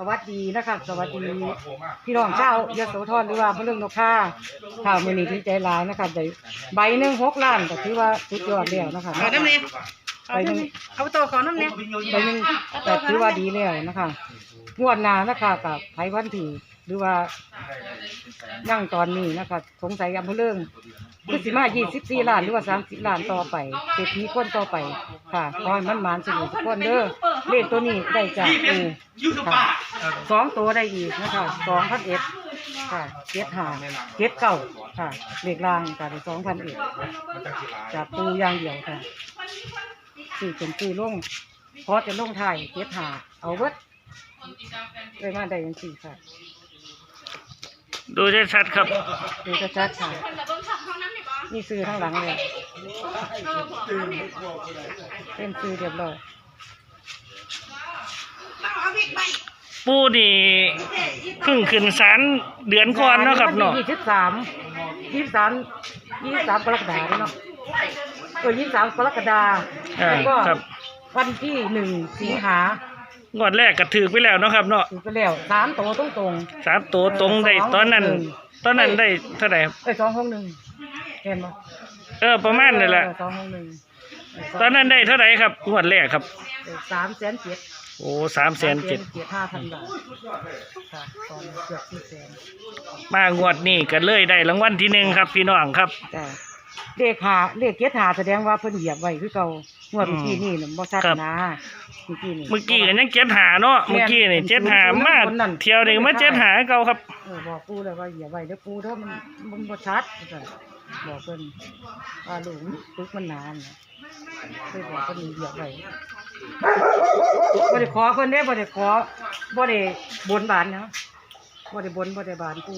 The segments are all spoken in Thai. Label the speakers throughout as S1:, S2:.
S1: สวัสดีนะคะสวัสดีพี่น้องชาวยโสธรหรือว่าพระเรื่องนกข่าข่าวมือนี้ที่ใจร้ายนะคะได้ใบหนึ่งหกล้านก็ถือว่าสุดยอดแล้วนะคะ
S2: เอาน้ำเนี่ย
S1: ใบหนึ่ง
S2: เอาตัวขอน้ำเนี่ย
S1: ใบหนึ่งแต่ถือว่าดีแล้วนะคะงวดหน้านะคะกับไผวันที่ หรือว่ายั่งตอนนี้นะคะสงสัยอำเภอเรื่องคือสิมา24ล้านหรือว่า30ล้านต่อไปเศรษฐีคนต่อไป ค่ะขอให้มันมานสุขทุกคนเด้อเลขตัวนี้ได้จากปูค่ะสองตัวได้อีกนะคะสองพันเอ็ดค่ะเจ็ดห้าเจ็ดเก้าค่ะเลขล่างค่ะได้สองพันเอ็ดจากปูอย่างเดียวค่ะสี่เป็นสี่ลงพอจะลงไทายเจ็ดห้าเอาเบิดเลยมาได้ยังสี่ค่ะ
S3: ดูชัดๆครับ
S1: ดูจะชัดค่ะนี่ซื้อทั้งหลังเลยเป็นซื้อเรียบร้อย
S3: ปูนี่เพิ่งขึ้นศาลเดือนก่อนเนาะครับเนาะ
S1: ยี่สิบสามยี่สิบสามยี่สิบสามกรกฎาคมเนาะเออยี่สิบสามกรกฎาคม
S3: อ่า
S1: แล้วก็
S3: ครับ
S1: วันที่หนึ่งสิงหา ง
S3: วดแรกก็ถือไปแล้วเนาะครับเนาะ
S1: ถูกไปแล้วสามตัวตรงตรง
S3: สามตัวตรงได้ตอนนั้น ตอนนั้นได้เท่าไหร่ครับ
S1: ๆเอ้ยสองห้องหนึ่งเห็นไหม
S3: เออประมาณนั่นแหละ
S1: สองห้องหนึ่ง
S3: ตอนนั้นได้เท่าไหร่ครับงวดแรกครับ
S1: สามแสนเจ็ด
S3: โอ้สามแสนเจ็ด
S1: เจ็ดห้าพันบาทค่ะตอนเกือบสี่แสน
S3: มางวดนี้ก็เลยได้รางวัลที่หนึ่งครับ พี่น้องครับ
S1: แต่เลขหาเลขเจ็ดหาแสดงว่าเพิ่นเหยียบไว้คือเก่างวดเมื่อกี้นี่น่ะบ่ชัด
S3: ครับ
S1: นะ เมื่อกี้นี่
S3: เมื่อกี้ก็ยังเจ็ดหาเนาะ เมื่อกี้นี่เจ็ดหามาเที่ยวนี้มาเจ็ดหาเก่าครับ
S1: เออบอกปูเลยว่าเหยียบไว้เด้อปูเด้อมันมันบ่ชัดว่าซั่นบอกเพิ่นว่าลูกตึกมันนานน่ะเคยบอกเพิ่นเหยียบไว้บ่ได้ขอเพิ่นเด้บ่ได้ขอบ่ได้บนบานนะบ่ได้บนบ่ได้บานปู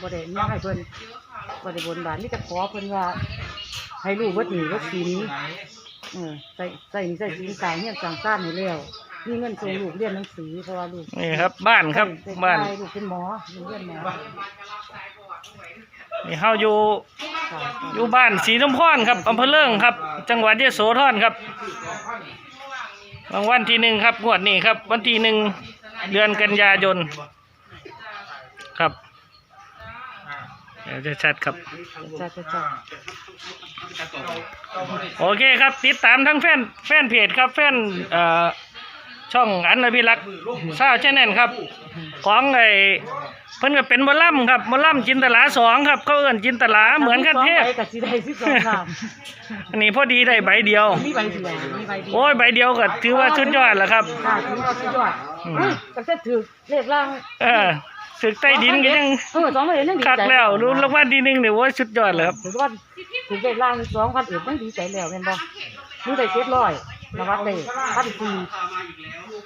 S1: บ่ได้มีให้เพิ่นบ่ได้บนบานนี่จะขอเพิ่นว่า ให้ลูกวัดหนีวัดศีล เออใส่ใส่ใส่ศีลสร้างเฮียนสร้างซ่านให้แล้วมีเงินส่งลูกเรียนหนังสือเพราะว่าลูก
S3: นี่ครับ บ้านครับ
S1: ใส่
S3: บ้าน
S1: ใส่ลูกเป็นหมอเรียนหมอ
S3: นี่เฮาอยู่
S1: ค่ะ
S3: อยู่บ้านศรีน้ำพรครับอำเภอเลิงครับ จังหวัดยโสธรครับรางวัลที่หนึ่งครับงวดนี้ครับ วันที่หนึ่งเดือนกันยายนครับ เดี๋ยวจะชัดครับ
S1: จะจะจะ
S3: โอเคครับ ติดตามทั้งแฟนแฟนเพจครับ แฟนเอ่อช่องอันอภิรักษ์ซาวชแนลครับ ของไอ้เพิ่นก็เป็นบอลล่ำครับบอลล่ำจินตลาสองครับเขาเอิ้นจินตลาเหมือนกันเทพ
S1: สองใบกับสีได้สิบสองล้าน
S3: อันนี้พอดีได้ใบเดียว
S1: มีใบเดียวมีใบเดียว
S3: โอ้ยใบเดียวก็ถือว่าสุดยอดแล้วครับ
S1: ค่ะถือว่าสุดยอด
S3: อืม
S1: อุ้ยแต่จะถือเลขล่าง
S3: เออ สึกใต้ดินก็ยัง
S1: เออสองพันเอ็ดยังดี
S3: คัก
S1: ใจ
S3: แล้วรู้รางวัลที่หนึ่งเนี่ยว่าสุดยอดเลยครับ
S1: ถือว่าถือเลขล่างสองพันเอ็ดยังดีใจแล้วแม่นบ่รู้ได้เจ็ดร้อยนวัดได้พันสี่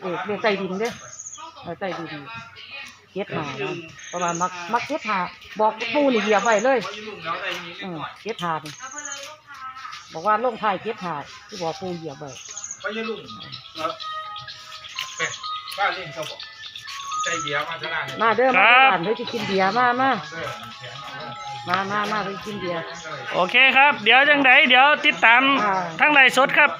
S1: เออเลขใต้ดินเด้อเออใต้ดินเจ็ดหานะประมาณมักมักเจ็ดหาบอกปูนี่เหยียบไว้เลยเออเจ็ดหานี่บอกว่าลงท้ายเจ็ดหาที่บอกปูเหยียบไว้
S4: ไปยืนลุงเออเป็ดป้าเล่นเขาบอก ใจเดียวมาเท่าไหร่
S1: มาเด้อ
S3: ครั
S1: มา
S3: บ
S1: บ้านเฮ้ยจะกินเบียร์มามา
S4: เออแข็งเอาเลย
S1: มามามาไปกินเบียร์
S3: โอเคครับ เดี๋ยวจังไดเดี๋ยวติดตาม
S1: อ่า
S3: ทั้งไลฟ์สดครับ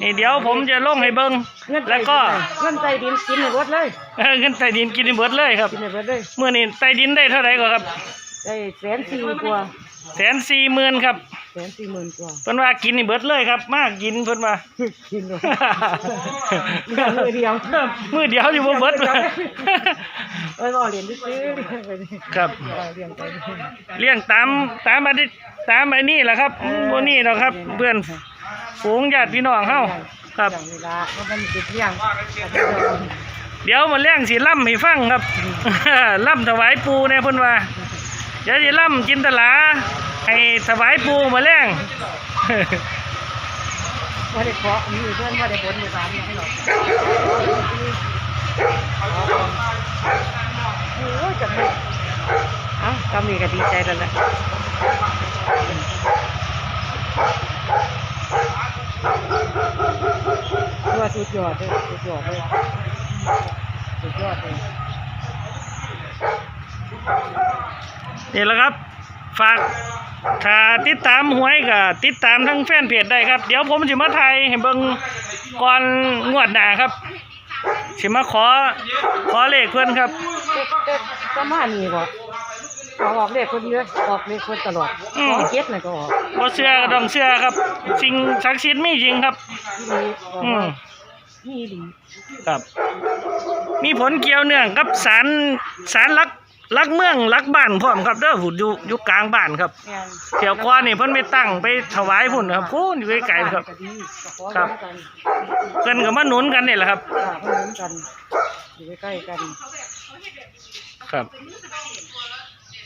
S3: นี่เดี๋ยวผมจะลงให้เบิ้ง
S1: เงินใต้
S3: แล้วก็
S1: ดินเงินใต้ดินกินในรถเลย
S3: เออเงินใต้ดินกินให้เบิดเลยครับ
S1: กินในรถเลย
S3: เมื่อนี้ใต้ดินได้เท่าไหร่ก็ครับ
S1: ได้แสนสี่กว่า
S3: แสนสี่หมื่นครับ
S1: แส นสี่หมื่นกว่า
S3: เพิ่นว่ากินให้เบิดเลยครับ มากกินเพิ่นว่า
S1: กินเลยเรื่องมือเดียว
S3: มือเดียวอยู่บ่เบิด
S1: เอ้ยบ่เรียนที่ซื้อเรียนไปนี่
S3: ครับ
S1: เออเรียนไปนี่
S3: เลี้ยงตามตามมาดิตามไอ้นี่แหละครับบ่นี่หรอกครับ เพื่อนฝูงญาติพี่น้องเฮาครับ
S1: อย่างเวลาเพราะมันติดเลี้ยง
S3: เดี๋ยวมาเลี้ยงสิล่ำให้ฟังครับ ล่ำถวายปูเนี่ยเพิ่นว่าเดี๋ยวสิล่ำจินตลา ให้ถวายปูมาเลี้ยง
S1: ว่าได้เคาะมีเพื่อนว่าได้บนในบ้านให้หรอกโอ้ยจังเลยเอ้ากำมีก็ดีใจแล้วแหละว่าสุดยอดเลยสุดยอดเลยสุดยอดเลย
S3: นี่แหละครับ ฝาก ถ้าติดตามหวยก็ติดตามทั้งแฟนเพจได้ครับ เดี๋ยวผมจะมาไทยให้เบิ่งก่อนงวดหน้าครับสิมาขอขอเลขเพิ่นครับ
S1: เด็กเด็กประมาณนี้บ่ออกออกเลขคนเดียวออกเลขคนตลอด
S3: อืม
S1: ออกเก็ดน่ะก็ออก
S3: บ่เชื่อก็ต้องเชื่อครับ สิ่งศักดิ์สิทธิ์มีจริงครับ
S1: นี่ออก
S3: อืม
S1: นี่ดี
S3: ครับ มีผลเกี่ยวเนื่องกับสารสารลัก ลักเมืองลักบ้านพร้อมครับเด้อหุ่นอยู่อยู่กลางบ้านครับ
S1: แม่น
S3: เที่ยวก่อนนี่เพิ่นไปตั้งไปถวายพุ่นครับพูนอยู่ไกลๆครับ
S1: ก็ดีก็ขอ
S3: ครับ
S1: กัน
S3: เพิ่นก็มาหนุนกันนี่แหละครับ
S1: ค่ะเพิ่นเหมือนกันอยู่ใกล้ๆกัน
S3: ครับ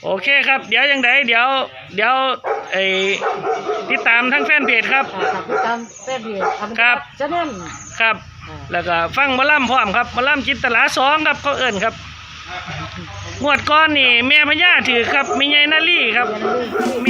S3: โอเคครับ เดี๋ยวยังไงเดี๋ยว เดี๋ยวไอ้ติดตามทั้งแฟนเพจครับ
S1: ค่ะครับติดตามแป้เบียทำ
S3: ครับ
S1: จะแน่น
S3: ครับ
S1: ค่ะ
S3: แล้วก็ฟังหมะล่ำพร้อมครับหมะล่ำจินตลาสองครับเขาเอิ้นครับ งวดก้อนนี่แม่พญาถือครับมีไงนาลี่ครับแ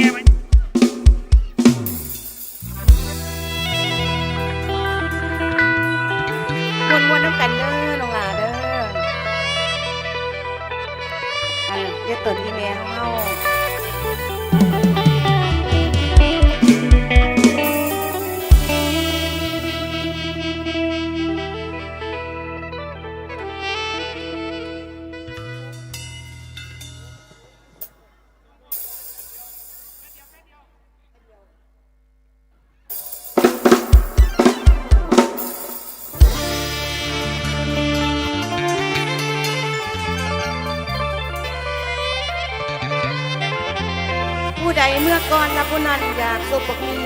S3: ใด
S2: เมื่อก่อนและผู้นั้นอยากสุบกมี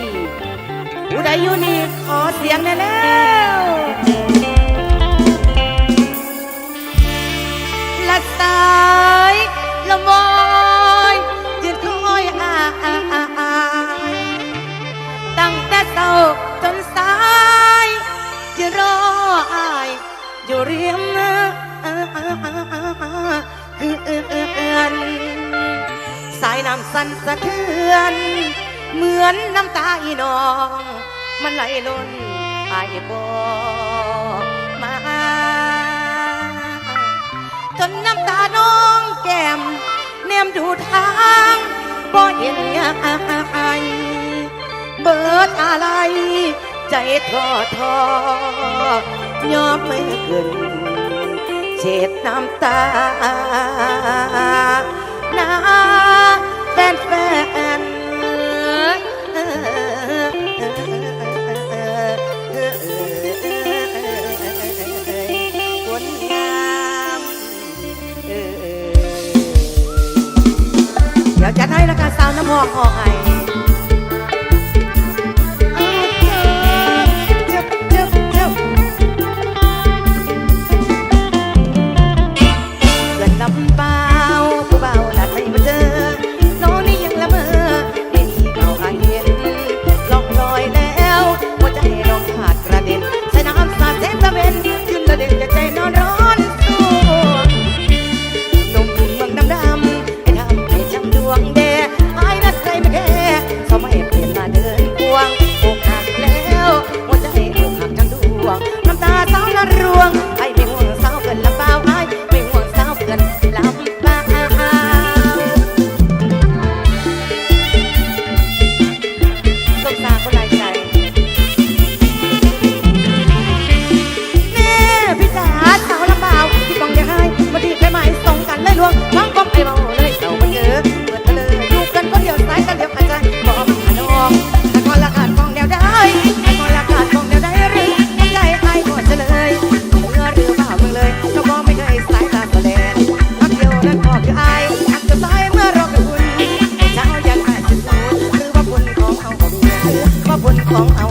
S2: ผู้ใดอยู่นี่ขอเสียงแน่แล้วละตายละมอ สายน้ำสั่นสะเทือน เหมือนน้ำตาอีน้อง มันไหลล้นไอบอกมา จนน้ำตาน้องแก้มแนมดูทางบ่เห็นยังเบิดอะไร ใจท้อท้อยอมไม่ขึ้นเช็ดน้ำตานา นแฟนคนงามเดี๋ยวจะให้ละกันสาวน้ำหอมหอไอ ของ